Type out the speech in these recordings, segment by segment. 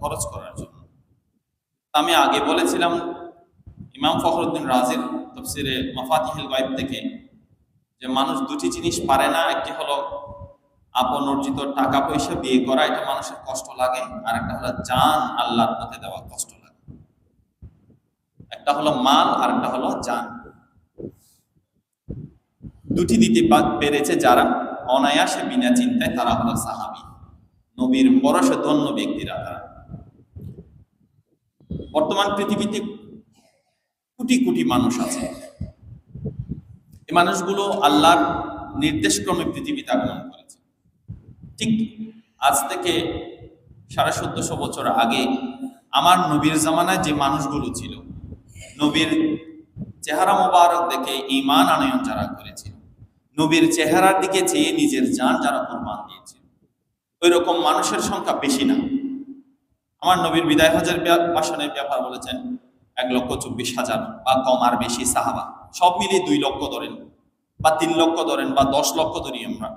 খরচ করার জন্য। আমি আগে বলেছিলাম, ইমাম ফখরুদ্দিন রাজির তফসিরে মাফাতিহিল গাইব থেকে যে মানুষ দুটি জিনিস পারে না, একটি হলো আপন অর্জিত টাকা পয়সা বিয়ে করা, এটা মানুষের কষ্ট লাগে, আর একটা হলো জান আল্লাহর পথে দেওয়া কষ্ট লাগে। একটা হলো মাল, আর একটা হলো জান। দুটি দিতে পেরেছে যারা অনায়াসে বিনা চিন্তায় তারা হলো সাহাবি। নবীর পরশে ধন্য ব্যক্তিরা তারা। বর্তমান পৃথিবীতে কোটি কোটি মানুষ আছে। এই মানুষগুলো আল্লাহর নির্দেশক্রমে পৃথিবীতে আগমন করেছে। ঠিক আজ থেকে সাড়ে চোদ্দশো বছর আগে আমার নবীর জামানায় যে মানুষগুলো ছিল, নবীর চেহারা মোবারক দেখে ইমান আনয়ন যারা করেছিল নবীর চেহারার দিকে চেয়ে নিজের যান যারা কোরবান দিয়েছিল ওই রকম মানুষের সংখ্যা বেশি না। আমার নবীর বিদায় হাজার বাসনের ব্যাপার বলেছেন, এক লক্ষ চব্বিশ হাজার বা কম আর বেশি সাহাবা। সব মিলিয়ে দুই লক্ষ ধরেন বা তিন লক্ষ ধরেন বা দশ লক্ষ ধরি আমরা।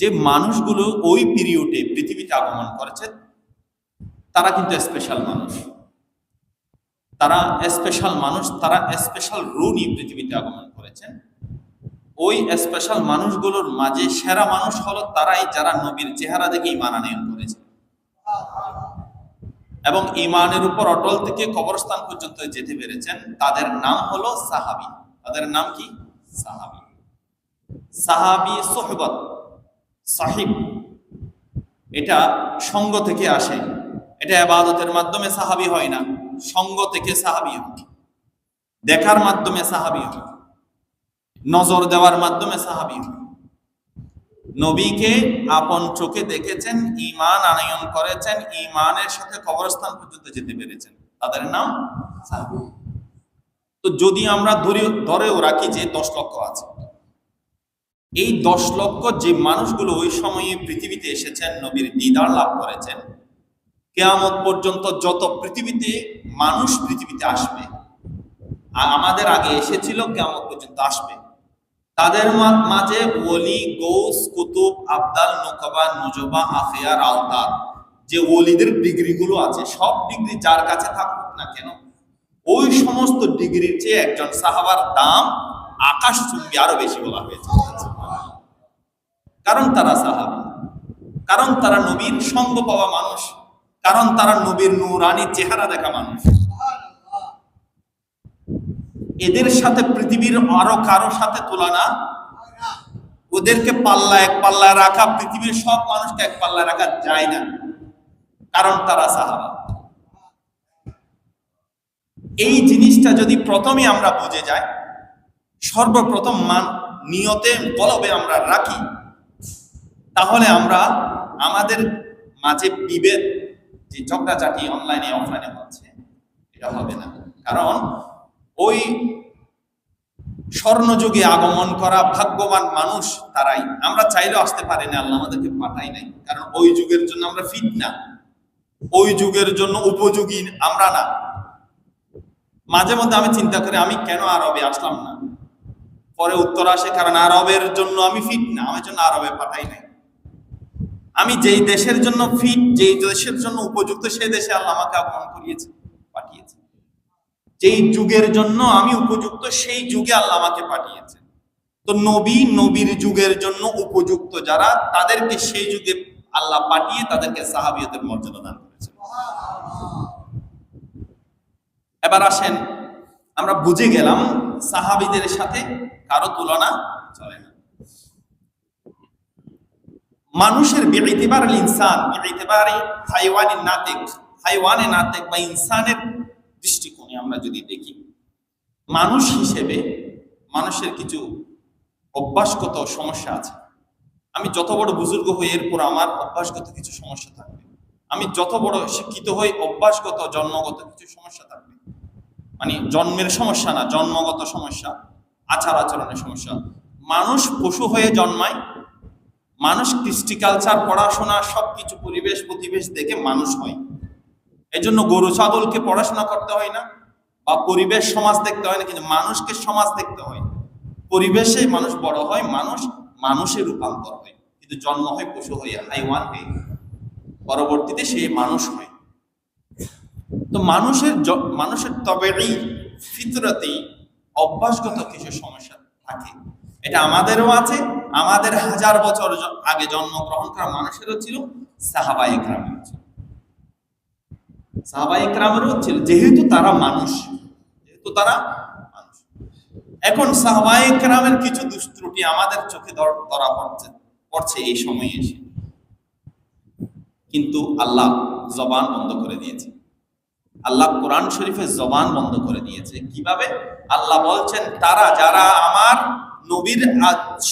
যে মানুষগুলো ওই পিরিয়ডে পৃথিবীতে আগমন করেছে, তারা কিন্তু স্পেশাল মানুষ। তারা স্পেশাল মানুষ, তারা স্পেশাল রু নিয়ে পৃথিবীতে আগমন করেছেন ওই স্পেশাল মানুষগুলোর মাঝে সেরা মানুষ হলো তারাই যারা নবীর চেহারা দেখেই ইমান আনয়ন করেছে। এবং ইমানের উপর অটল থেকে কবরস্থান পর্যন্ত যেতে পেরেছেন, তাদের নাম হলো সাহাবি। তাদের নাম কি? সাহাবি। সাহাবি সোহবত, সাহিব। এটা সঙ্গ থেকে আসে। এটা আবাদতের মাধ্যমে সাহাবি হয় না। সঙ্গ থেকে সাহাবি হয়। দেখার মাধ্যমে সাহাবি হয়। নজর দেওয়ার মাধ্যমে সাহাবি হয়। নবীকে আপন চোখে দেখেছেন ইমান আনয়ন করেছেন ইমানের সাথে কবরস্থান পর্যন্ত যেতে পেরেছেন। তাদের নাম। তো যদি আমরা ধরে, ধরেও রাখি যে দশ লক্ষ আছে। এই দশ লক্ষ যে মানুষগুলো ওই সময়ে পৃথিবীতে এসেছেন, নবীর দিদার লাভ করেছেন, কেয়ামত পর্যন্ত যত পৃথিবীতে মানুষ পৃথিবীতে আসবে আমাদের আগে এসেছিল, কেয়ামত পর্যন্ত আসবে। তাদের মাঝে ওলি, গৌস, কুতুব, আবদাল, নোকবা, নুজবা আফিয়ার আওতার যে ওলিদের ডিগ্রি গুলো আছে, সব ডিগ্রি যার কাছে থাকুক না কেন, ওই সমস্ত ডিগ্রির চেয়ে একজন সাহাবার দাম আকাশ চুম্বি আরও বেশি বলা হয়েছে। কারণ তারা সাহাবা, কারণ তারা নবীর সঙ্গ পাওয়া মানুষ, কারণ তারা নবীর নূরানি চেহারা দেখা মানুষ। এদের সাথে পৃথিবীর আরও কারও সাথে তুলনা? ওদেরকে পাল্লা এক পাল্লায় রাখা, পৃথিবীর সব মানুষকে এক পাল্লায় রাখা যায় না। কারণ তারা সাহাবা। এই জিনিসটা যদি প্রথমে আমরা বুঝে যাই, সর্বপ্রথম মান নিয়তে বলবে আমরা রাখি। তাহলে আমরা আমাদের মাঝে বিভেদ, যে ঝগড়াঝাটি অনলাইনে অফলাইনে হচ্ছে, এটা হবে না। কারণ ওই স্বর্ণযুগে আগমন করা ভাগ্যবান মানুষ তারাই। আমরা চাইলেও আসতে পারি না, আল্লাহ আমাদেরকে পাঠাই নাই। কারণ ওই যুগের জন্য আমরা ফিট না। ওই যুগের জন্য উপযোগী আমরা না। মাঝে মধ্যে আমি চিন্তা করি, আমি কেন আরবে আসলাম না? পরে উত্তর আসে, কারণ আরবের জন্য আমি ফিট না। আমার জন্য আরবে পাঠাই নাই। আমি যেই দেশের জন্য ফিট যেই দেশের জন্য উপযুক্ত, সেই দেশে আল্লাহ আমাকে আগমন করিয়েছে। যেই যুগের জন্য আমি উপযুক্ত, সেই যুগে আল্লাহ আমাকে পাঠিয়েছে তো নবী নবীর যুগের জন্য উপযুক্ত যারা, তাদেরকে সেই যুগে আল্লাহ পাঠিয়ে তাদেরকে সাহাবিয়তের মর্যাদা দান করেছেন। এবার আসেন, আমরা বুঝে গেলাম সাহাবিদের সাথে কারও তুলনা চলে না। মানুষের বেইতিবার ইনসান বেইতিবারে হাইওয়ানি নাতেক হাইওয়ানে নাতেক বা ইনসানের দৃষ্টিকোণে। আমরা যদি দেখি, মানুষ হিসেবে মানুষের কিছু অভ্যাসগত সমস্যা আছে। আমি যত বড় বুজুর্গ হই, এরপর আমার অভ্যাসগত কিছু সমস্যা থাকবে। আমি যত বড় শিক্ষিত হই, অভ্যাসগত, জন্মগত কিছু সমস্যা থাকবে। মানে জন্মের সমস্যা না, জন্মগত সমস্যা, আচার আচরণের সমস্যা। মানুষ পশু হয়ে জন্মায়, মানুষ কৃষ্টি কালচার পড়াশোনা, সবকিছু পরিবেশ প্রতিবেশ দেখে মানুষ হয়। এই জন্য গরু, ছাগলকে পড়াশোনা করতে হয় না। বা পরিবেশ সমাজ দেখতে হয় না, কিন্তু মানুষকে সমাজ দেখতে হয়। পরিবেশে মানুষ বড় হয়, মানুষ মানুষের রূপান্তর হয়। কিন্তু জন্ম হয় পশু হয়ে, হাইওয়ান হয়ে। পরবর্তীতে সে মানুষ হয়। তো মানুষের মানুষের তবেই ফিতরতেই অভ্যাসগত কিছু সমস্যা থাকে। এটা আমাদেরও আছে, আমাদের হাজার বছর আগে জন্মগ্রহণ করা মানুষেরও ছিল সাহাবা একরামেরও ছিল। সাহাবা ছিল, যেহেতু তারা মানুষ, যেহেতু তারা মানুষ। এখন সাহাবা একরামের কিছু দুষ্ত্রুটি আমাদের চোখে ধরা পড়ছে পড়ছে এই সময়ে এসে। কিন্তু আল্লাহ জবান বন্ধ করে দিয়েছে। আল্লাহ কোরআন শরীফের জবান বন্ধ করে দিয়েছে। কীভাবে? আল্লাহ বলছেন, তারা যারা আমার নবীর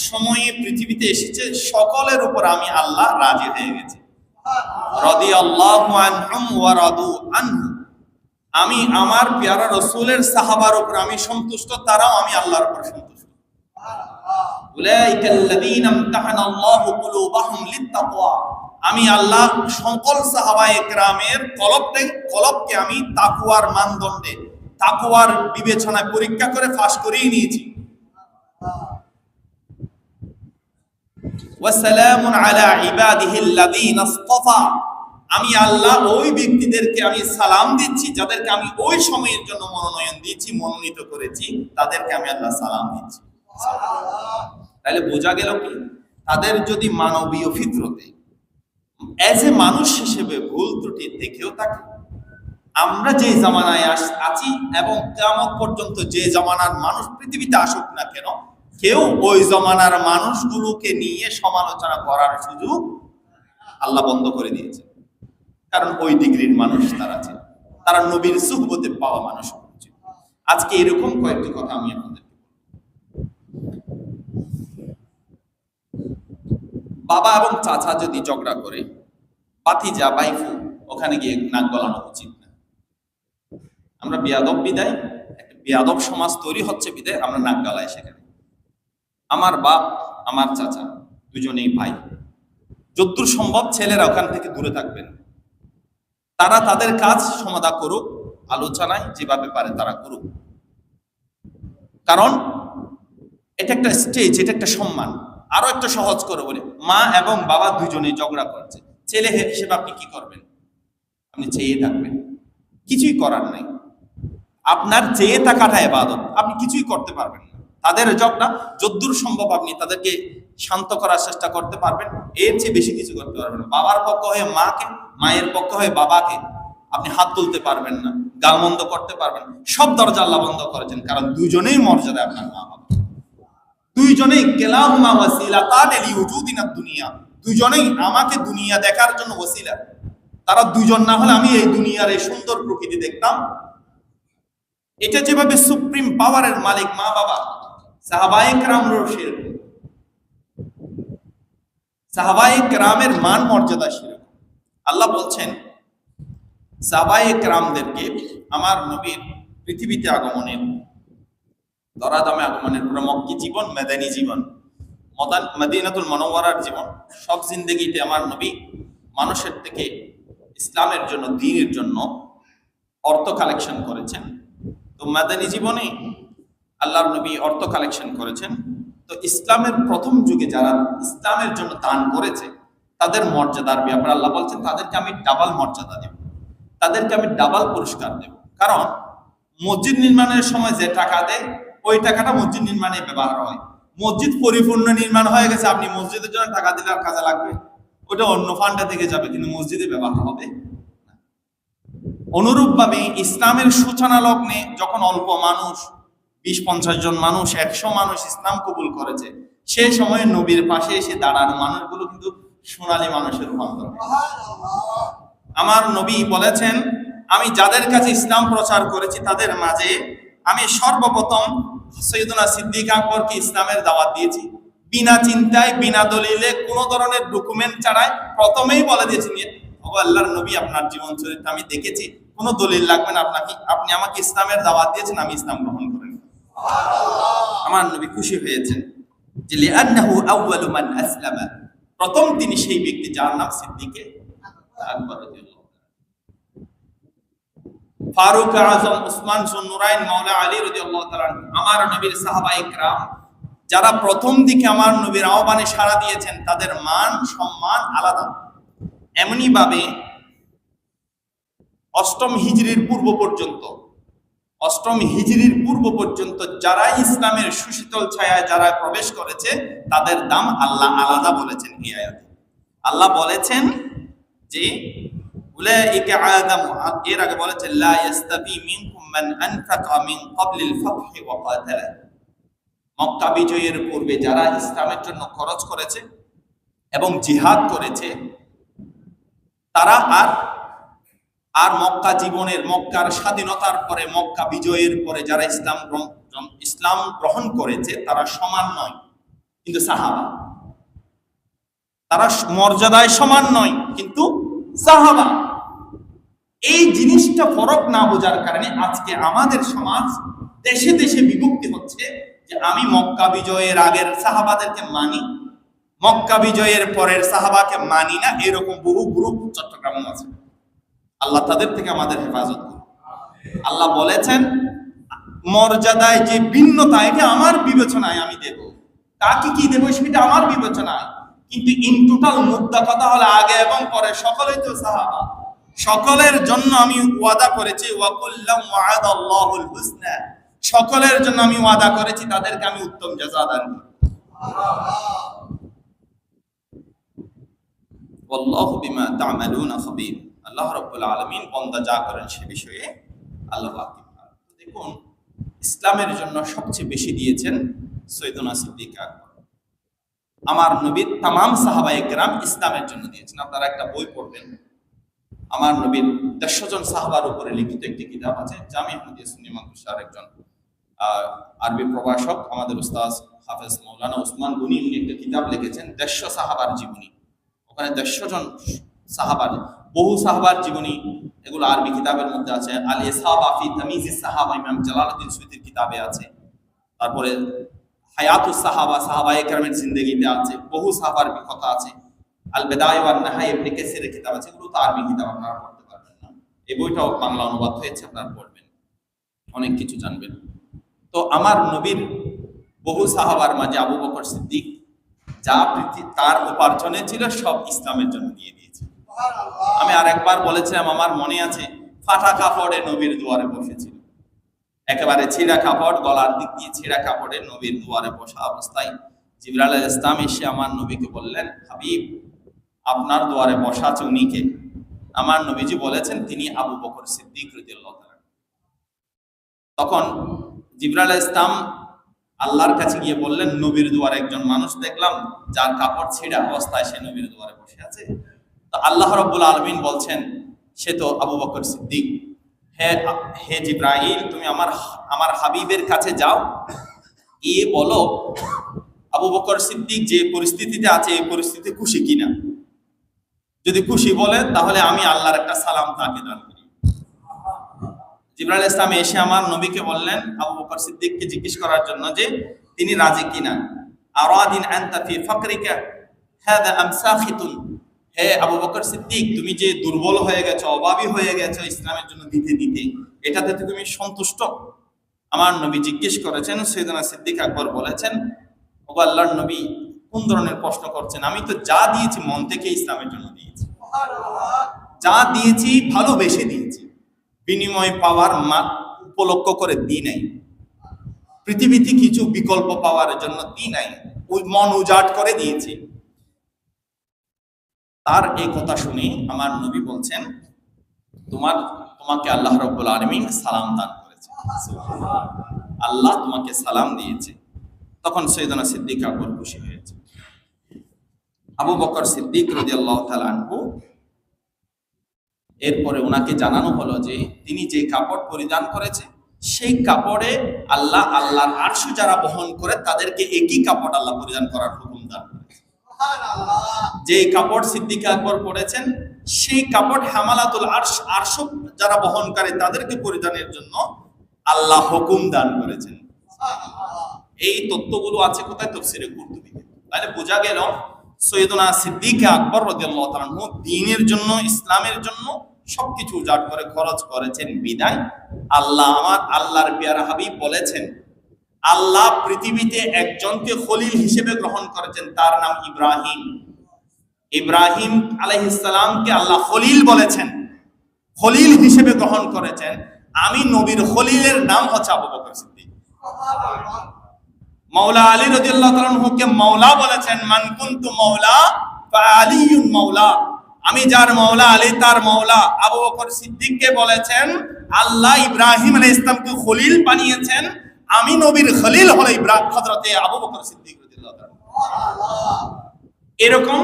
সময়ে পৃথিবীতে এসেছে, সকলের উপর আমি আল্লাহ রাজি হয়ে গেছি রদি আল্লাহ আনহুম ওয়া রাদু আনহু আমি আমার পেয়ারা রসুলের সাহাবার উপর আমি সন্তুষ্ট, তারাও আমি আল্লাহর উপর সন্তুষ্ট। আমি আল্লাহ সকল সাহাবা একরামের কলবকে কলবকে আমি তাকুয়ার মানদণ্ডে তাকুয়ার বিবেচনায় পরীক্ষা করে ফাঁস করিয়ে নিয়েছি। ওয়াসালামুন আলা ইবাদিহিল্লাযীনা ইসতাফা আমি আল্লাহ ওই ব্যক্তিদেরকে আমি সালাম দিচ্ছি, যাদেরকে আমি ওই সময়ের জন্য মনোনয়ন দিয়েছি, মনোনীত করেছি, তাদেরকে আমি আল্লাহ সালাম দিচ্ছি। তাহলে বোঝা গেল কি? তাদের যদি মানবীয় ফিতরতে অ্যাজ এ মানুষ হিসেবে ভুল ত্রুটি দেখেও থাকে, আমরা যে জামানায় আছি এবং কেমন পর্যন্ত যে জামানার মানুষ পৃথিবীতে আসুক না কেন কেউ ওই জমানার মানুষগুলোকে নিয়ে সমালোচনা করার সুযোগ আল্লাহ বন্ধ করে দিয়েছে। কারণ ওই ডিগ্রির মানুষ তারা ছিল। তারা নবীর সুহবতে পাওয়া মানুষ ছিল। আজকে এরকম কয়েকটি কথা আমি আপনাদের বাবা এবং চাচা যদি ঝগড়া করে পাতিজা বাইফু ওখানে গিয়ে নাক গলানো উচিত না। আমরা বিয়াদব বিদায়, একটা বিয়াদব সমাজ তৈরি হচ্ছে বিদায়, আমরা নাক গলায় সেখানে। আমার বাপ, আমার চাচা, দুজনেই ভাই। যদ্দূর সম্ভব ছেলেরা ওখান থেকে দূরে থাকবেন। তারা তাদের কাজ সমাধা করুক, আলোচনায় যেভাবে পারে তারা করুক। কারণ এটা একটা স্টেজ এটা একটা সম্মান। আরও একটা সহজ করে বলে, মা এবং বাবা দুজনেই ঝগড়া করছে। ছেলে হিসেবে আপনি কি করবেন? আপনি চেয়ে থাকবেন। কিছুই করার নাই। আপনার চেয়ে থাকাটা এবাদত। আপনি কিছুই করতে পারবেন না। তাদের ঝগড়া যদ্দূর সম্ভব আপনি তাদেরকে শান্ত করার চেষ্টা করতে পারবেন। এর চেয়ে বেশি কিছু করতে পারবেন বাবার পক্ষ হয়ে মাকে, মায়ের পক্ষ হয়ে বাবাকে আপনি হাত তুলতে পারবেন না গালমন্দ করতে পারবেন সব দরজা আল্লাহ বন্ধ করেছেন, কারণ দুজনেই মর্যাদা আপনার মা বাবা। দুইজনেই কেলাহুমা ওয়াসিলা লিউজুদিনা দুনিয়া। দুইজনেই আমাকে দুনিয়া দেখার জন্য ওসিলা। তারা দুইজন না হলে আমি এই দুনিয়ার এই সুন্দর প্রকৃতি দেখতাম। এটা যেভাবে সুপ্রিম পাওয়ারের মালিক মা বাবা সাহাবায়ে কেরামরও সেরকম সাহাবায়ে কেরামের মান মর্যাদা সেরকম। আল্লাহ বলছেন সাহাবায়ে কেরামদেরকে আমার নবীর পৃথিবীতে আগমনের, দরাদামে আগমনের পরে মক্কি জীবন, মেদানি জীবন, মদান, মদিনাতুল মনোয়ারার জীবন, সব জিন্দগিতে আমার নবী মানুষের থেকে ইসলামের জন্য, দিনের জন্য অর্থ কালেকশন করেছেন। তো মাদানী জীবনে আল্লাহর নবী অর্থ কালেকশন করেছেন। তো ইসলামের প্রথম যুগে যারা ইসলামের জন্য দান করেছে, তাদের মর্যাদার ব্যাপারে আল্লাহ বলছেন, তাদেরকে আমি ডাবল মর্যাদা দেব। তাদেরকে আমি ডাবল পুরস্কার দেব। কারণ মসজিদ নির্মাণের সময় যে টাকা দেয়, ওই টাকাটা মসজিদ নির্মাণে ব্যবহার হয়। মসজিদ পরিপূর্ণ নির্মাণ হয়ে গেছে, আপনি মসজিদের জন্য টাকা দিলে আর কাজে লাগবে। ওটা অন্য ফান্ডে থেকে যাবে, কিন্তু মসজিদে ব্যবহার হবে অনুরূপভাবে ইসলামের সূচনা লগ্নে যখন অল্প মানুষ বিশ পঞ্চাশ জন মানুষ, একশো মানুষ ইসলাম কবুল করেছে। সেই সময় নবীর পাশে এসে দাঁড়ানো মানুষগুলো কিন্তু সোনালী মানুষের রূপান্তর। আমার নবী বলেছেন, আমি যাদের কাছে ইসলাম প্রচার করেছি তাদের মাঝে আমি সর্বপ্রথম সৈয়দনা সিদ্দিক আকবরকে ইসলামের দাওয়াত দিয়েছি। বিনা চিন্তায়, বিনা দলিলে, কোনো ধরনের ডকুমেন্ট ছাড়াই প্রথমেই বলে দিয়েছি আল্লাহর নবী, আপনার জীবন চরিত্র আমি দেখেছি। কোনো দলিল লাগবে না আপনাকে। আপনি আমাকে ইসলামের দাওয়াত দিয়েছেন, আমি ইসলাম গ্রহণ করেন আমার নবী খুশি হয়েছেন যে লিআন্নাহু আউয়ালু মান আসলামা। প্রথম তিনি সেই ব্যক্তি যার নাম সিদ্দিকে ফারুক আজম, উসমান জুন্নুরাইন মাওলা আলী রাদিয়াল্লাহু তাআলা আমার নবীর সাহাবা যারা প্রথম দিকে আমার নবীর আহ্বানে সাড়া দিয়েছেন, তাদের মান সম্মান আলাদা। এমনি ভাবে অষ্টম হিজরির পূর্ব পর্যন্ত অষ্টম হিজরির পূর্ব পর্যন্ত যারা ইসলামের সুশীতল ছায়ায় যারা প্রবেশ করেছে, তাদের দাম আল্লাহ আলাদা বলেছেন আল্লাহ বলেছেন যে, উলাইকা আদামু এর আগে বলেছে লা ইস্তাবি মিনকুম মান মক্কা বিজয়ের পূর্বে যারা ইসলামের জন্য খরচ করেছে এবং জিহাদ করেছে, তারা আর আর মক্কা জীবনের, মক্কার স্বাধীনতার পরে, মক্কা বিজয়ের পরে যারা ইসলাম ইসলাম গ্রহণ করেছে, তারা সমান নয়। কিন্তু সাহাবা, তারা মর্যাদায় সমান নয়, কিন্তু সাহাবা, এই জিনিসটা ফরক না বোঝার কারণে আজকে আমাদের সমাজ দেশে দেশে বিভক্তি হচ্ছে যে আমি মক্কা বিজয়ের আগের সাহাবাদেরকে মানি, মক্কা বিজয়ের পরের সাহাবাকে মানি না, এরকম বহু গ্রুপ চট্টগ্রামে আছে। আল্লাহ তাদের থেকে আমাদের হেফাজত করুন। আল্লাহ বলেছেন, মর্যাদায় যে ভিন্নতা, এটা আমার বিবেচনায় আমি দেব। কাকে কি দেবো সেটা আমার বিবেচনায়। কিন্তু ইন টোটাল মুদ্রা কথা হলো আগে এবং পরে। সকলেই তো সাহাবা। সকলের জন্য আমি ওয়াদা করেছি সকলের জন্য আমি ওয়াদা করেছি, তাদেরকে আমি উত্তম জাযা দান করব বিমা তা'মালুনা আল্লাহ রাব্বুল আলামিন বান্দা যা করেন সে বিষয়ে আল্লাহ দেখুন, ইসলামের জন্য সবচেয়ে বেশি দিয়েছেন সৈয়দনা সিদ্দিক আমার নবীর তামাম সাহাবায়ে গ্রাম ইসলামের জন্য দিয়েছেন। আপনারা একটা বই পড়বেন। আমার নবীর দেড়শো জন সাহাবার উপরে লিখিত একটি কিতাব আছে, জামি আহমদিয়া একজন আরবি প্রভাষক, আমাদের উস্তাজ হাফেজ মৌলানা উসমান গুনি, উনি একটা কিতাব লিখেছেন, দেড়শো সাহাবার জীবনী। ওখানে দেড়শো জন সাহাবার বহু সাহাবার জীবনী এগুলো আরবি কিতাবের মধ্যে আছে। আলী সাহাবা ফি তামিজি সাহাবা, ইমাম জালালউদ্দিন সুয়ুতির কিতাবে আছে। তারপরে হায়াতুস সাহাবা সাহাবা একরামের জিন্দেগিতে আছে। বহু সাহাবার কথা আছে। আল বেদায় ওয়ান নাহাই ইবনে কাসিরের কিতাব আছে। এগুলো তো আরবি কিতাব, আপনারা পড়তে পারবেন না। এই বইটাও বাংলা অনুবাদ হয়েছে, আপনারা পড়বেন। অনেক কিছু জানবেন। তো আমার নবীর বহু সাহাবার মাঝে আবু বকর সিদ্দিক, যা তার উপার্জনে ছিল, সব ইসলামের জন্য দিয়ে আমি আর একবার বলেছিলাম, আমার মনে আছে, ফাটা কাপড়ে নবীর দুয়ারে বসেছিল। একেবারে ছিঁড়া কাপড়, গলার দিক দিয়ে ছিঁড়া কাপড়ে নবীর দুয়ারে বসা অবস্থায় জিবরাল ইসলাম এসে আমার নবীকে বললেন, হাবিব, আপনার দুয়ারে বসা আছে আমার নবীজি বলেছেন, তিনি আবু বকর সিদ্দিক তখন জিবরাল ইসলাম আল্লাহর কাছে গিয়ে বললেন, নবীর দুয়ারে একজন মানুষ দেখলাম, যার কাপড় ছিঁড়া অবস্থায় সে নবীর দুয়ারে বসে আছে। আল্লাহ রব্বুল আলমিন বলছেন, সে তো আবু বকর সিদ্দিক। হে হে জিব্রাহিল তুমি আমার আমার হাবিবের কাছে যাও। গিয়ে বলো, আবু বকর সিদ্দিক যে পরিস্থিতিতে আছে, এই পরিস্থিতি খুশি কিনা? যদি খুশি বলে, তাহলে আমি আল্লাহর একটা সালাম তাকে দান করি। জিবরাইল ইসলাম এসে আমার নবীকে বললেন, আবু বকর সিদ্দিককে জিজ্ঞেস করার জন্য যে, তিনি রাজি কিনা? আরাদিন আনতা ফি ফাকরিকা? হাদা আম সাখিতুন? হে আবু বকর সিদ্দিক, তুমি যে দুর্বল হয়ে গেছো, অভাবী হয়ে গেছো ইসলামের জন্য দিতে দিতে, এটাতে তুমি সন্তুষ্ট? আমার নবী জিজ্ঞেস করেছেন, সৈয়দনা সিদ্দিক আকবর বলেছেন ও আল্লাহর নবী, কোন ধরনের প্রশ্ন করছেন? আমি তো যা দিয়েছি, মন থেকে ইসলামের জন্য দিয়েছি। যা দিয়েছি, ভালোবেসে দিয়েছি। বিনিময় পাওয়ার মা উপলক্ষ করে দিই নাই। পৃথিবীতে কিছু বিকল্প পাওয়ার জন্য দিই নাই। ওই মন উজাট করে দিয়েছি। তার এই কথা শুনে আমার নবী বলছেন, তোমার, তোমাকে আল্লাহ রব্বুল আলমিন সালাম দান করেছে। আল্লাহ তোমাকে সালাম দিয়েছে। তখন সৈয়দনা সিদ্দিক আকবর খুশি হয়েছে। আবু বকর সিদ্দিক রদি আল্লাহ আনহু এরপরে ওনাকে জানানো হলো যে, তিনি যে কাপড় পরিধান করেছে, সেই কাপড়ে আল্লাহ, আল্লাহর আরশু যারা বহন করে, তাদেরকে একই কাপড় আল্লাহ পরিধান করার হুকুম দান করেছে। যে কাপড় সিদ্দিক আকবর পরেছেন, সেই কাপড় হামালাতুল আরশ আরশ যারা বহন করে তাদেরকে পরিধানের জন্য আল্লাহ হুকুম দান করেছেন। এই তত্ত্বগুলো আছে কোথায়? তফসিরে কুরতুবিতে। তাহলে বোঝা গেল সৈয়দনা সিদ্দিক আকবর রাদিয়াল্লাহু তাআলা দ্বীনের জন্য, ইসলামের জন্য সবকিছু উজাড় করে, খরচ করেছেন। বিদায়, আল্লাহ আমার, আল্লাহর পেয়ারা হাবিব বলেছেন আল্লাহ পৃথিবীতে একজনকে খলিল হিসেবে গ্রহণ করেছেন, তার নাম ইব্রাহিম। ইব্রাহিম আলাইহিসসালামকে আল্লাহ খলিল বলেছেন, খলিল হিসেবে গ্রহণ করেছেন। আমি নবীর খলিলের নাম হচ্ছে আবু বকর সিদ্দিক। মাওলা আলী রাদিয়াল্লাহু তাআলা আনহুকে মাওলা বলেছেন, মান কুনতু মাওলা ফা ফাআলিয়ুন মাওলা। আমি যার মাওলা, আলী তার মাওলা, আবু বকর সিদ্দিককে বলেছেন, আল্লাহ ইব্রাহিম আলাইহিস ইসলামকে খলিল বানিয়েছেন। আমি নবীর খলিল হলো হযরতে আবু বকর সিদ্দিক এরকম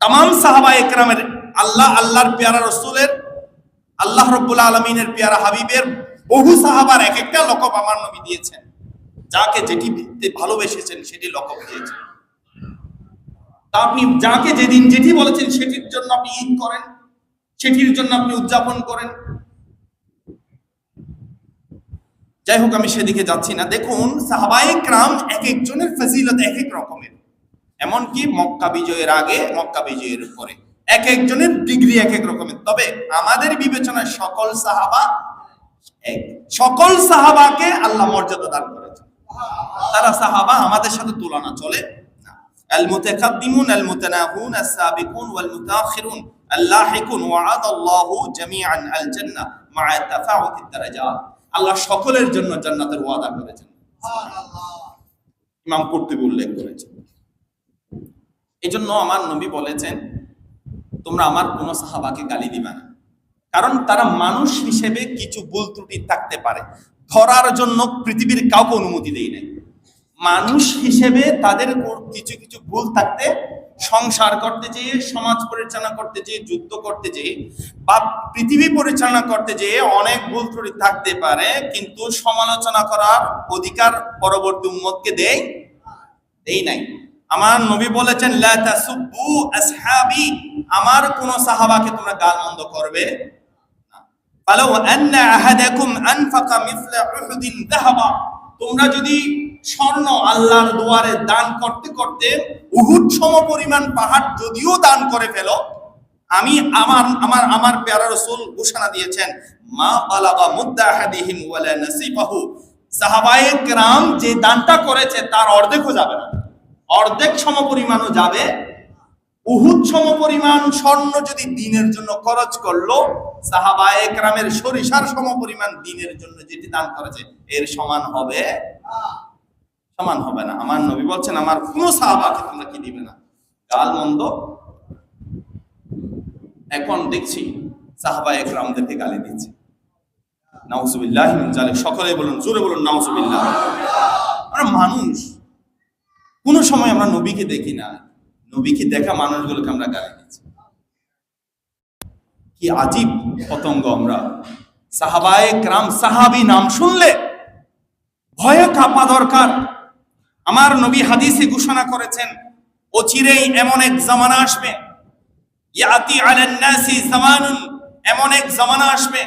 তাম সাহাবা একরামের আল্লাহ, আল্লাহর পেয়ারা রসুলের, আল্লাহ রব্বুল আলমিনের পেয়ারা হাবিবের বহু সাহাবার এক একটা লকব আমার নবী দিয়েছেন। যাকে যেটি ভালোবেসেছেন, সেটি লকব দিয়েছেন। তা আপনি যাকে যেদিন যেটি বলেছেন, সেটির জন্য আপনি ঈদ করেন, সেটির জন্য আপনি উদযাপন করেন। যাই হোক আমি সেদিকে যাচ্ছি না। দেখুন, সাহাবায়ে ক্রাম এক একজনের ফজিলত এক এক রকমের। এমনকি মক্কা বিজয়ের আগে, মক্কা বিজয়ের পরে। এক একজনের ডিগ্রি এক এক রকমের। তবে আমাদের বিবেচনায় সকল সাহাবা সকল সাহাবাকে আল্লাহ মর্যাদা দান করেছে তারা সাহাবা, আমাদের সাথে তুলনা চলে না। আল মুতাকাদ্দিমুন আল মুতানাহুন আস সাবিকুন ওয়াল মুতাআখিরুন আল্লাহিকুন ওয়া'আদ আল্লাহু আল্লাহ সকলের জন্য জান্নাতের ওয়াদা করেছেন। ইমাম কুরতুবী উল্লেখ করেছেন। এজন্য আমার নবী বলেছেন, তোমরা আমার কোন সাহাবাকে গালি দিবে না। কারণ তারা মানুষ হিসেবে কিছু ভুল ত্রুটি থাকতে পারে। ধরার জন্য পৃথিবীর কাউকে অনুমতি দেই নাই। মানুষ হিসেবে তাদের কিছু কিছু ভুল থাকতে সংসার করতে যেয়ে, সমাজ পরিচালনা করতে যেয়ে, যুদ্ধ করতে যেয়ে, বা পৃথিবী পরিচালনা করতে যেয়ে অনেক ভুল ত্রুটি থাকতে পারে, কিন্তু সমালোচনা করার অধিকার পরবর্তী উম্মতকে দেয় দেই নাই। আমার নবী বলেছেন, লা তাসুব্বু আসহাবি আমার কোন সাহাবাকে তোমরা গালমন্দ করবে ফালাউ আন্না আহাদাকুম আনফাকা মিসলা উহুদিন যাহাবা তোমরা যদি স্বর্ণ আল্লাহর দুয়ারে দান করতে করতে উহুদ সম পরিমাণ পাহাড় যদিও দান করে ফেলো, আমি আমার আমার আমার পেয়ারা রাসূল ঘোষণা দিয়েছেন, মা বালাগা মুদ্দা আহাদিহিম ওয়ালা নাসিবাহু। সাহাবায়ে যে দানটা করেছে তার অর্ধেকও যাবে না। অর্ধেক সম পরিমাণও যাবে উহুদ সম পরিমাণ স্বর্ণ যদি দিনের জন্য খরচ করল সাহাবায়ে কেরামের সরিষার সম পরিমাণ দিনের জন্য যেটি দান করেছে, এর সমান হবে? সমান হবে না। আমার নবী বলছেন, আমার কোন সাহাবাকে তোমরা কি দিবে না? গাল মন্দ? এখন দেখছি সাহাবা একরামদেরকে গালি দিচ্ছে। নাউজুবিল্লাহ মিন জালিক সকলে বলুন, জোরে বলুন, নাউজুবিল্লাহ। আমরা মানুষ। কোন সময় আমরা নবীকে দেখি না। নবীকে দেখা মানুষগুলোকে আমরা গালি দিচ্ছি কি আজীব পতঙ্গ আমরা। সাহাবায়ে ক্রাম, সাহাবি নাম শুনলে ভয়ে কাঁপা দরকার। আমার নবী হাদিসে ঘোষণা করেছেন অচিরেই এমন এক জামানা আসবে। ইয়াতি আলান নাসি জামানুন, এমন এক জামানা আসবে।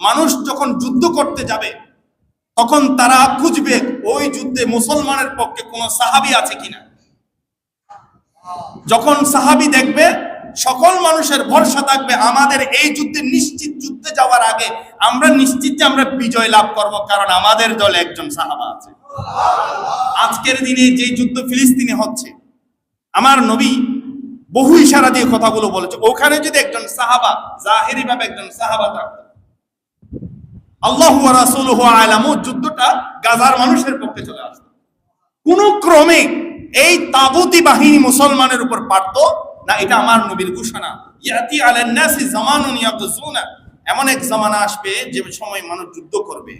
মানুষ যখন যুদ্ধ করতে যাবে, তখন তারা খুঁজবে ওই যুদ্ধে মুসলমানের পক্ষে কোনো সাহাবি আছে কিনা। যখন সাহাবি দেখবে, সকল মানুষের ভরসা থাকবে, আমাদের এই যুদ্ধে নিশ্চিত যুদ্ধে যাওয়ার আগে আমরা নিশ্চিত যে আমরা বিজয় লাভ করব, কারণ আমাদের দলে একজন সাহাবা আছে। আজকের দিনে যে যুদ্ধ ফিলিস্তিনে হচ্ছে, আমার নবী বহু ইশারা দিয়ে কথাগুলো বলেছে, ওখানে যদি একজন সাহাবা, জাহেরি ভাবে একজন সাহাবা থাকতো, আল্লাহ রাসূলুহু আলামু যুদ্ধটা গাজার মানুষের পক্ষে চলে আসতো। কোন ক্রমে এই তাগুতি বাহিনী মুসলমানের উপর পারতো? না, এটা আমার নবীর ঘোষণা। এমন এক জামানা আসবে যে সময় মানুষ যুদ্ধ করবে।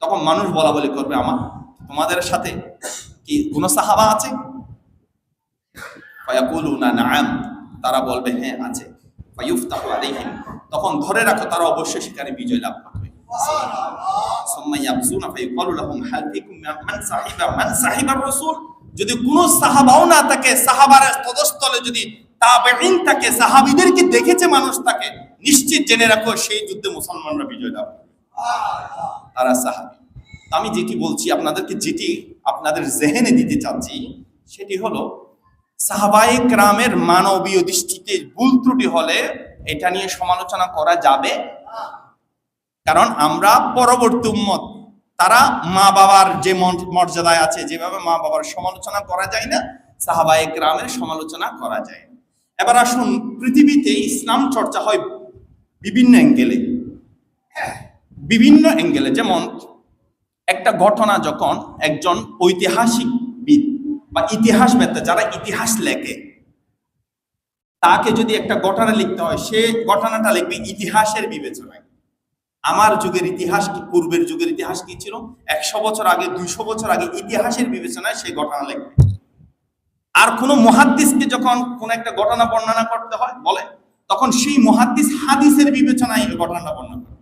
তখন মানুষ বলা বলি করবে, আমার তোমাদের সাথে কি কোন সাহাবা আছে? তারা বলবে হ্যাঁ আছে। তখন ধরে রাখো, তারা অবশ্যই সেখানে বিজয় লাভ করবে। যদি কোনো সাহাবাও না থাকে, সাহাবার পদস্থলে যদি তাবেঈন থাকে, সাহাবীদেরকে দেখেছে মানুষ তাকে, নিশ্চিত জেনে রাখো, সেই যুদ্ধে মুসলমানরা বিজয় লাভ তারা সাহাবি। আমি যেটি বলছি, আপনাদেরকে যেটি আপনাদের জেহেনে দিতে চাচ্ছি, সেটি হলো, সাহাবায়ে ক্রামের মানবীয় দৃষ্টিতে ভুল ত্রুটি হলে এটা নিয়ে সমালোচনা করা যাবে? কারণ আমরা পরবর্তী উম্মত। তারা মা বাবার যে মর্যাদায় আছে, যেভাবে মা বাবার সমালোচনা করা যায় না, সাহাবায়ে গ্রামের সমালোচনা করা যায়। এবার আসুন, পৃথিবীতে ইসলাম চর্চা হয় বিভিন্ন অ্যাঙ্গেলে। বিভিন্ন অ্যাঙ্গেলে। যেমন, একটা ঘটনা যখন একজন ঐতিহাসিকবিদ বা ইতিহাসবেত্তা, যারা ইতিহাস লেখে, তাকে যদি একটা ঘটনা লিখতে হয়, সে ঘটনাটা লিখবে ইতিহাসের বিবেচনায়। আমার যুগের ইতিহাস কি, পূর্বের যুগের ইতিহাস কি ছিল? একশো বছর আগে, দুইশো বছর আগে ইতিহাসের বিবেচনায় সেই ঘটনা লিখবে আর কোনো মহাদ্দিসকে যখন কোন একটা ঘটনা বর্ণনা করতে হয়, বলে, তখন সেই মহাদ্দিস হাদিসের বিবেচনায় এই ঘটনাটা বর্ণনা করে।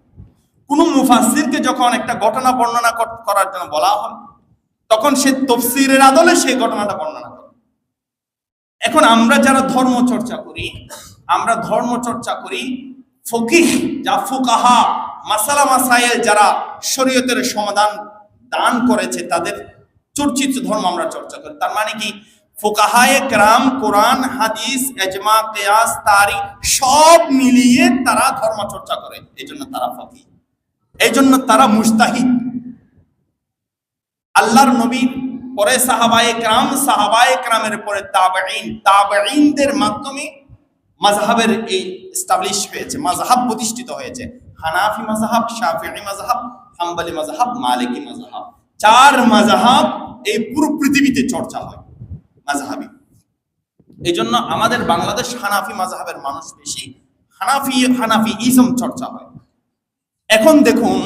কোন মুফাসসিরকে যখন একটা ঘটনা বর্ণনা করার জন্য বলা হয়, তখন সে তফসিরের আদলে সেই ঘটনাটা বর্ণনা করে। এখন আমরা যারা ধর্ম চর্চা করি, আমরা ধর্ম চর্চা করি ফকিহ, যা ফুকাহা মাসালা মাসাইল যারা শরীয়তের সমাধান দান করেছে, তাদের চর্চিত ধর্ম আমরা চর্চা করি। তার মানে কি? ফুকাহায়ে কেরাম, কোরআন, হাদিস, এজমা, কেয়াস, তারিখ সব মিলিয়ে তারা ধর্ম চর্চা করে। এই জন্য তারা ফকিহ। এই জন্য তারা মুস্তাহিদ আল্লাহর নবীর পরে সাহাবায়ে ক্রাম, সাহাবায়ে ক্রামের পরে তাবেঈন। তাবেঈনদের মাধ্যমে মাযহাবের এই এস্টাবলিশ হয়েছে, মাযহাব প্রতিষ্ঠিত হয়েছে। হানাফি মাযহাব, শাফিঈ মাযহাব, হাম্বলি মাযহাব, মালিকি মাযহাব। চার মাযহাব এই পুরো পৃথিবীতে চর্চা হয় মাযহাবি। এই জন্য আমাদের বাংলাদেশ হানাফি মাযহাবের মানুষ বেশি। হানাফি হানাফি ইজম চর্চা হয়। এখন দেখুন,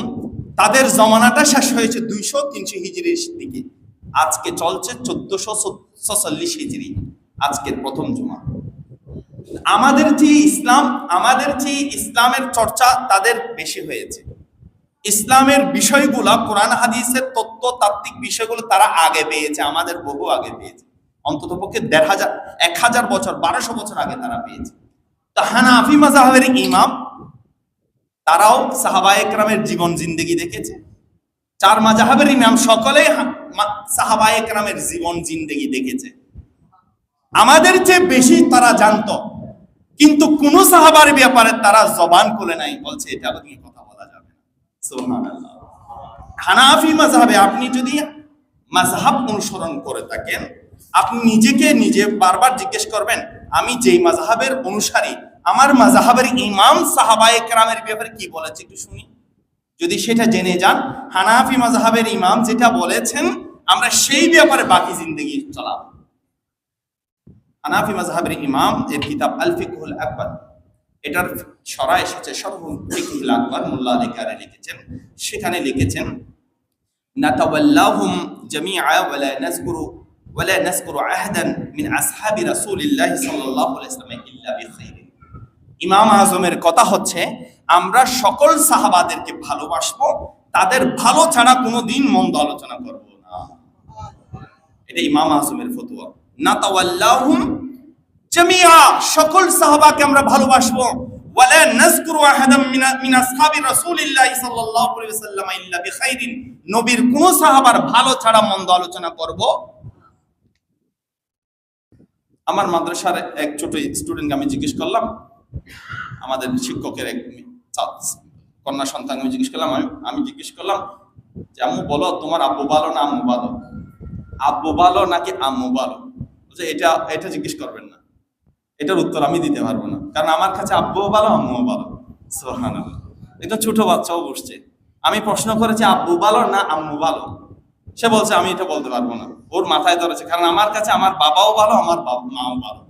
তাদের জমানাটা শেষ হয়েছে দুইশো তিনশো হিজড়ির দিকে। আজকে চলছে চোদ্দশো ছচল্লিশ হিজড়ি আজকের প্রথম জুমা। আমাদের যে ইসলাম, আমাদের যে ইসলামের চর্চা তাদের বেশি হয়েছে। ইসলামের বিষয়গুলা কোরআন, হাদিসের তত্ত্ব, তাত্ত্বিক বিষয়গুলো তারা আগে পেয়েছে, আমাদের বহু আগে পেয়েছে। অন্তত পক্ষে দেড় হাজার, এক হাজার বছর, বারোশো বছর আগে তারা পেয়েছে। তো হানাফি মাজাহের ইমাম, তারাও সাহাবা একরামের জীবন জিন্দেগি দেখেছে। চার মাজাহাবের ইমাম সকলেই সাহাবা একরামের জীবন জিন্দেগি দেখেছে। আমাদের চেয়ে বেশি তারা জানতো কিন্তু কোন সাহাবার ব্যাপারে তারা জবান খুলে নাই, বলছে, এটা নিয়ে কথা বলা যাবে হানাফি মাযহাবে আপনি যদি মাযহাব অনুসরণ করে থাকেন, আপনি নিজেকে নিজে বারবার জিজ্ঞেস করবেন, আমি যেই মাযহাবের অনুসারী, আমার মাযহাবের ইমাম সাহাবায়ে কেরামের ব্যাপারে কি বলেছে একটু শুনি? যদি সেটা জেনে যান, হানাফি মাযহাবের ইমাম যেটা বলেছেন, আমরা সেই ব্যাপারে বাকি জিন্দগি চালাবো। হানাফি মাযহাবের ইমাম, এর কিতাব আল ফিকহুল আকবার। এটার সরা এসেছে সর্ব ফিকহুল আকবার, মোল্লা আলী কারি লিখেছেন। সেখানে লিখেছেন, নাতাওয়াল্লাহুম জামিআ ওয়ালা নাযকুরু ওয়ালা নাযকুরু আহদান মিন আসহাবি রাসূলিল্লাহি সাল্লাল্লাহু আলাইহি ওয়াসাল্লাম ইল্লা বিখাইরিন। ইমাম আজমের কথা হচ্ছে, আমরা সকল সাহাবাদেরকে ভালোবাসবো, তাদের ভালো ছাড়া কোনোদিন মন্দ আলোচনা করব না। এটা ইমাম আজমের ফতোয়া। সকল সাহাবাকে আমরা ভালোবাসবো। নবীর কোন সাহাবার ভালো ছাড়া মন্দ আলোচনা করব। আমার মাদ্রাসার এক ছোট আমি জিজ্ঞেস করলাম, আমাদের শিক্ষকের এক কন্যা সন্তান আমি জিজ্ঞেস করলাম, আমি জিজ্ঞেস করলাম যে বলো, তোমার আব্বু ভালো না আম্মু ভালো? আব্বু ভালো নাকি আম্মু ভালো? বলছে এটা এটা জিজ্ঞেস করবেন না। এটার উত্তর আমি দিতে পারব না। কারণ আমার কাছে আব্বুও ভালো, আম্মুও ভালো। সোহান এটা ছোট বাচ্চাও বসছে। আমি প্রশ্ন করেছি, আব্বু ভালো না আম্মু ভালো? সে বলছে, আমি এটা বলতে পারব না। ওর মাথায় ধরেছে। কারণ আমার কাছে আমার বাবাও ভালো, আমার মাও ভালো।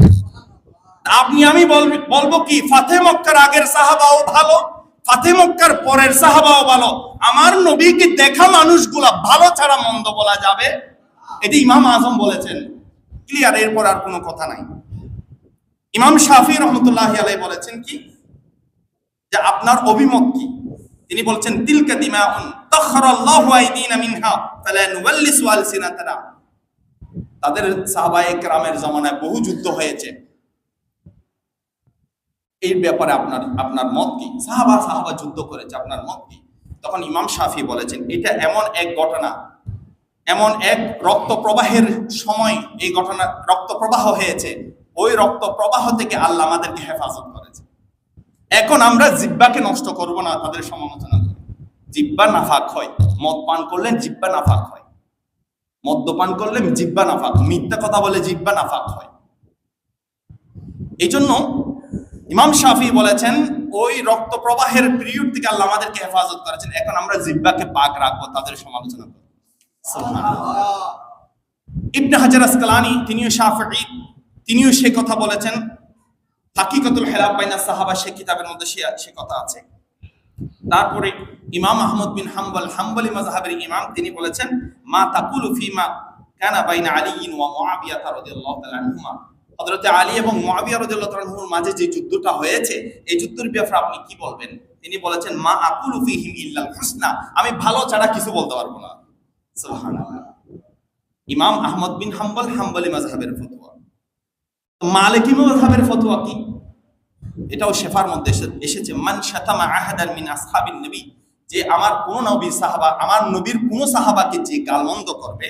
আপনি, আমি বলব কি, ফাতে মক্কার আগের সাহাবাও ভালো, ফাতে মক্কার পরের সাহাবাও ভালো। আমার নবীকে দেখা মানুষগুলা ভালো ছাড়া মন্দ বলা যাবে? এটি ইমাম আজম বলেছেন। ক্লিয়ার এরপর আর কোনো কথা নাই। ইমাম শাফি রহমতুল্লাহ আলাই বলেছেন কি? যে আপনার অভিমত কি? তিনি বলছেন, তিলকা দিমাউন তাখরাল্লাহু তাদের সাহাবায়ে কেরামের জামানায় বহু যুদ্ধ হয়েছে। এই ব্যাপারে আপনার আপনার মত কি? সাহাবা সাহাবা যুদ্ধ করেছে, আপনার মত কি? তখন ইমাম শাফি বলেছেন, এটা এমন এক ঘটনা এমন এক রক্ত প্রবাহের সময় এই ঘটনা রক্ত প্রবাহ হয়েছে। ওই রক্ত প্রবাহ থেকে আল্লাহ আমাদেরকে হেফাজত করেছে। এখন আমরা জিব্বাকে নষ্ট করব না, তাদের সমালোচনা করে। জিব্বা নাফাক হয়। মদ পান করলে জিব্বা নাফাক হয়। মদ্যপান করলে জিব্বা নাফাক মিথ্যা কথা বলে জিব্বা নাফাক হয়। এই জন্য ইমাম শাফি বলেছেন, ওই রক্ত প্রবাহের পিরিয়ড থেকে আল্লাহ আমাদেরকে হেফাজত করেছেন। এখন আমরা জিব্বাকে পাক রাখব, তাদের সমালোচনা করব। ইবনে হাজার আসকালানি, তিনিও শাফি তিনিও সে কথা বলেছেন। হাকিকতুল হেলাফ বাইনা সাহাবা, সে কিতাবের মধ্যে সে সে কথা আছে। তারপরে ইমাম আহমদ বিন হাম্বল, হাম্বলি মাজহাবের ইমাম, তিনি বলেছেন, মা তাকুলু ফিমা বাইনা ওয়া মুআবিয়া আলী এবং মুআবিয়া রাদিয়াল্লাহু মাঝে যে যুদ্ধটা হয়েছে, এই যুদ্ধের ব্যাপারে আপনি কি বলবেন? তিনি বলেছেন, মা আকুলু ফিহিম ইল্লাল হুসনা। আমি ভালো ছাড়া কিছু বলতে পারব না। ইমাম আহমদ বিন হাম্বল, হাম্বলি মাজহাবের ফতোয়া। মালিকি মাজহাবের ফতোয়া কি? এটাও শেফার মধ্যে এসেছে। মান শাতামা আহাদান মিন আসহাবিন নবী, যে আমার কোন নবী সাহাবা, আমার নবীর কোন সাহাবাকে যে গালমন্দ করবে,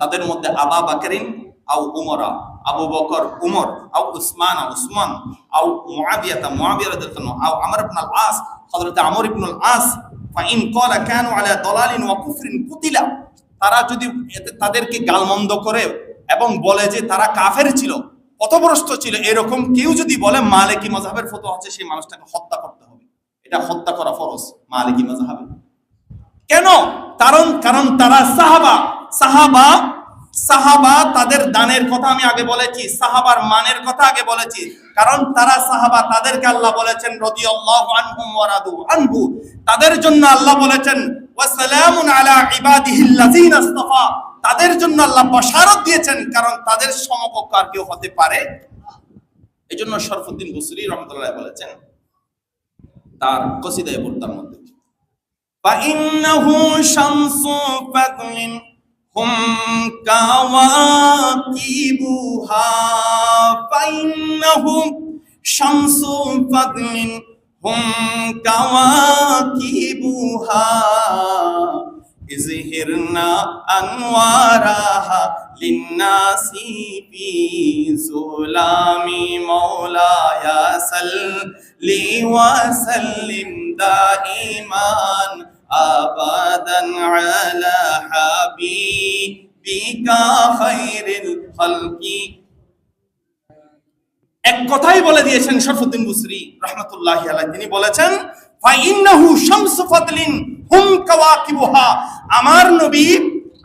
তাদের মধ্যে আবা বাকরিন আও উমরা, আবু বকর উমর, আও উসমান আও উসমান, আও মুআবিয়াতা মুআবিয়া রাদিয়াল্লাহু আও আমর ইবনে আল আস, হযরত আমর ইবনে আল আস ফাইন কলা কেন আলা দলালিন কুতিলা? তারা যদি তাদেরকে গালমন্দ করে এবং বলে যে তারা কাফের ছিল, পথভ্রষ্ট ছিল, এরকম কেউ যদি বলে মালিকি মজাহের ফতো আছে, সেই মানুষটাকে হত্যা করতে হবে। এটা হত্যা করা ফরজ মালিকি মাযহাবে কেন? কারণ কারণ তারা সাহাবা সাহাবা সাহাবা তাদের দানের কথা আমি আগে বলেছি সাহাবার মানের কথা আগে বলেছি কারণ তারা সাহাবা তাদেরকে আল্লাহ বলেছেন রাদিয়াল্লাহু আনহুম ওয়া রাদু আনহু তাদের জন্য আল্লাহ বলেছেন ওয়া সালামুন আলা ইবাদিহিল্লাযিনা ইসতাফা তাদের জন্য আল্লাহ বশারত দিয়েছেন কারণ তাদের সমকক্ষ আর কেউ হতে পারে এই জন্য শরফুদ্দিন বুসরি রহমতুল্লাহ বলেছেন তার কসিদায় বর্তার মধ্যে فإنه شمس فضل هم كواكبها فإنهم شمس فضل هم كواكبها. ازهرنا أنوارها للناس في ظلام مولاي سل لي وسلم دائما. أبدا على حبيبك خير الخلق এক কথাই বলে দিয়েছেন শরফুদ্দিন বুসরি রহমতুল্লাহ আলাইহি তিনি বলেছেন ফাইন্নাহু শামসু ফাদলিন হুম কাওয়াকিবুহা আমার নবী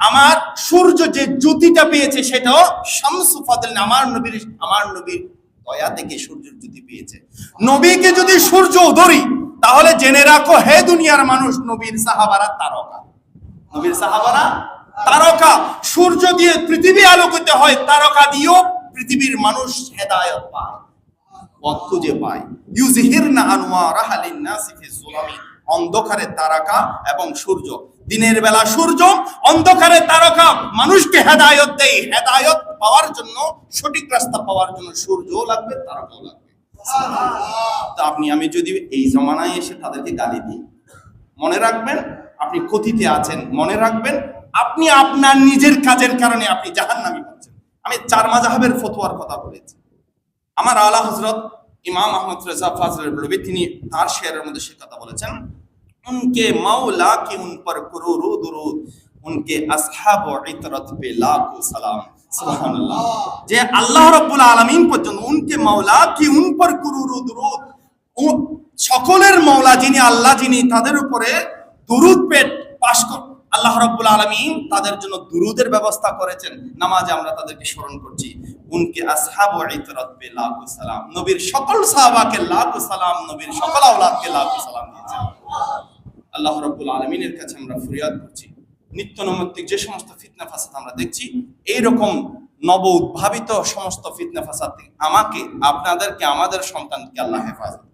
আমার সূর্য যে জ্যোতিটা পেয়েছে সেটাও শামসু ফাদলিন আমার নবীর আমার নবীর দয়া থেকে সূর্যের জ্যোতি পেয়েছে নবীকে যদি সূর্য ধরি তাহলে জেনে রাখো, হে দুনিয়ার মানুষ, নবীর সাহাবারা তারকা। নবীর সাহাবারা তারকা। সূর্য দিয়ে পৃথিবী আলোকিত হয়, তারকা দিয়েও পৃথিবীর মানুষ হেদায়ত পায় তারকা সূর্য। সূর্য তারকা হেদায়ত দেয়। হেদায়ত পাওয়ার জন্য, সঠিক রাস্তা পাওয়ার জন্য সূর্যও লাগবে, তারকাও লাগবে। তা আপনি, আমি যদি এই জমানায় এসে তাদেরকে গালি দিই, মনে রাখবেন আপনি কথিতে আছেন, মনে রাখবেন আপনি আপনার নিজের কাজের কারণে আপনি জাহান্নামী হচ্ছেন। আমি চার মাজাহাবের ফতোয়ার কথা বলেছি। আমার আলা হজরত ইমাম আহমদ রেজা ফাজল বলবি তিনি তার শেয়ারের মধ্যে সে কথা বলেছেন, উনকে মাওলা কি উন পর কুরুরু দুরুদ, উনকে আসহাব ইতরত পে লাখো সালাম। যে আল্লাহ রাব্বুল আলামিন পর্যন্ত, উনকে মাওলা কি উন পর কুরুরু দুরুদ, উ- সকলের মাওলা যিনি আল্লাহ, যিনি তাদের উপরে দুরুদ পেট পাশ কর আল্লাহ রাব্বুল আলামিন তাদের জন্য দুরুদের ব্যবস্থা করেছেন। নামাজে আমরা তাদেরকে স্মরণ করছি, উনকে আসহাব ও ইতরত পে সালাম, নবীর সকল সাহাবাকে লাখো সালাম, নবীর সকল আওলাদকে লাখো সালাম দিয়েছেন। আল্লাহ রাব্বুল আলমিনের কাছে আমরা ফরিয়াদ করছি। নিত্য নৈমিত্তিক যে সমস্ত ফিতনা ফাসাদ আমরা দেখছি এই রকম নব উদ্ভাবিত সমস্ত ফিতনা ফাসাদ আমাকে, আপনাদেরকে, আমাদের সন্তানকে আল্লাহ হেফাজত